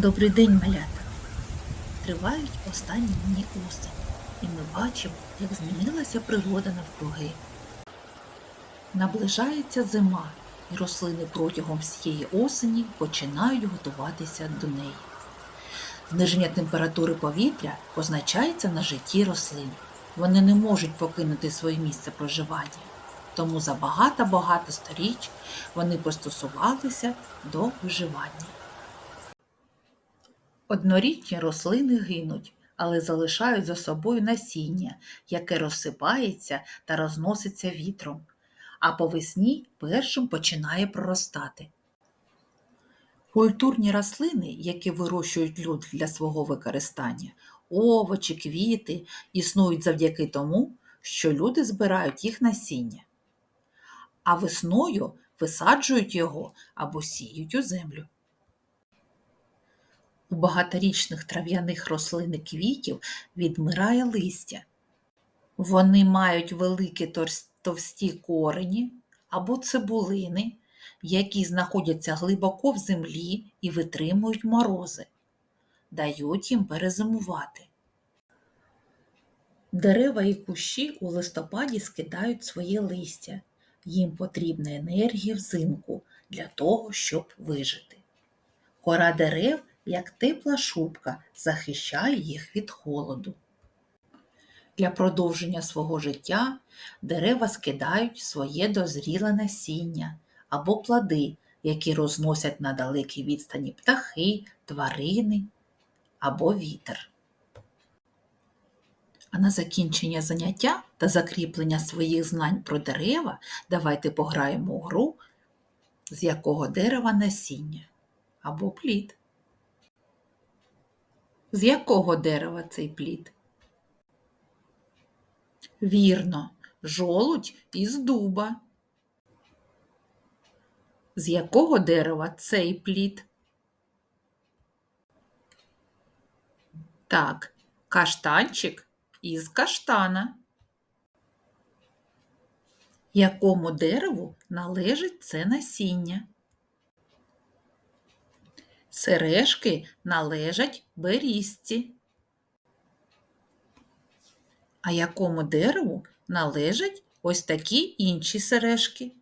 Добрий день, малята! Тривають останні дні осені, і ми бачимо, як змінилася природа навкруги. Наближається зима, і рослини протягом всієї осені починають готуватися до неї. Зниження температури повітря позначається на житті рослин. Вони не можуть покинути своє місце проживання. Тому за багато-багато сторіч вони пристосувалися до виживання. Однорічні рослини гинуть, але залишають за собою насіння, яке розсипається та розноситься вітром, а по весні першим починає проростати. Культурні рослини, які вирощують люди для свого використання, овочі, квіти, існують завдяки тому, що люди збирають їх насіння, а весною висаджують його або сіють у землю. У багаторічних трав'яних рослин і квітів відмирає листя. Вони мають великі товсті корені або цибулини, які знаходяться глибоко в землі і витримують морози, дають їм перезимувати. Дерева і кущі у листопаді скидають своє листя. Їм потрібна енергія взимку для того, щоб вижити. Кора дерев, як тепла шубка, захищає їх від холоду. Для продовження свого життя дерева скидають своє дозріле насіння або плоди, які розносять на далекій відстані птахи, тварини або вітер. А на закінчення заняття та закріплення своїх знань про дерева давайте пограємо у гру, з якого дерева насіння або плід. З якого дерева цей плід? Вірно, жолудь із дуба. З якого дерева цей плід? Так, каштанчик із каштана. Якому дереву належить це насіння? Сережки належать берізці. А якому дереву належать ось такі інші сережки?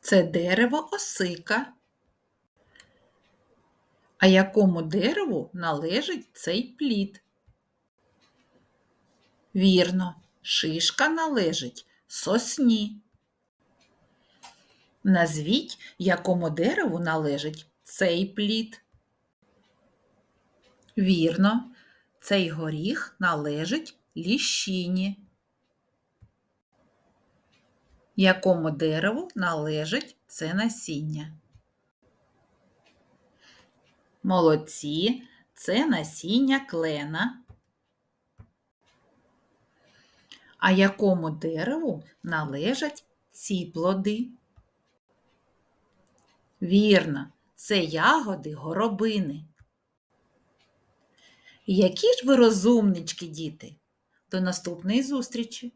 Це дерево осика. А якому дереву належить цей плід? Вірно, шишка належить сосні. Назвіть, якому дереву належить цей плід. Вірно, цей горіх належить ліщині. Якому дереву належить це насіння? Молодці, це насіння клена. А якому дереву належать ці плоди? Вірно, це ягоди горобини. Які ж ви розумнички, діти? До наступної зустрічі!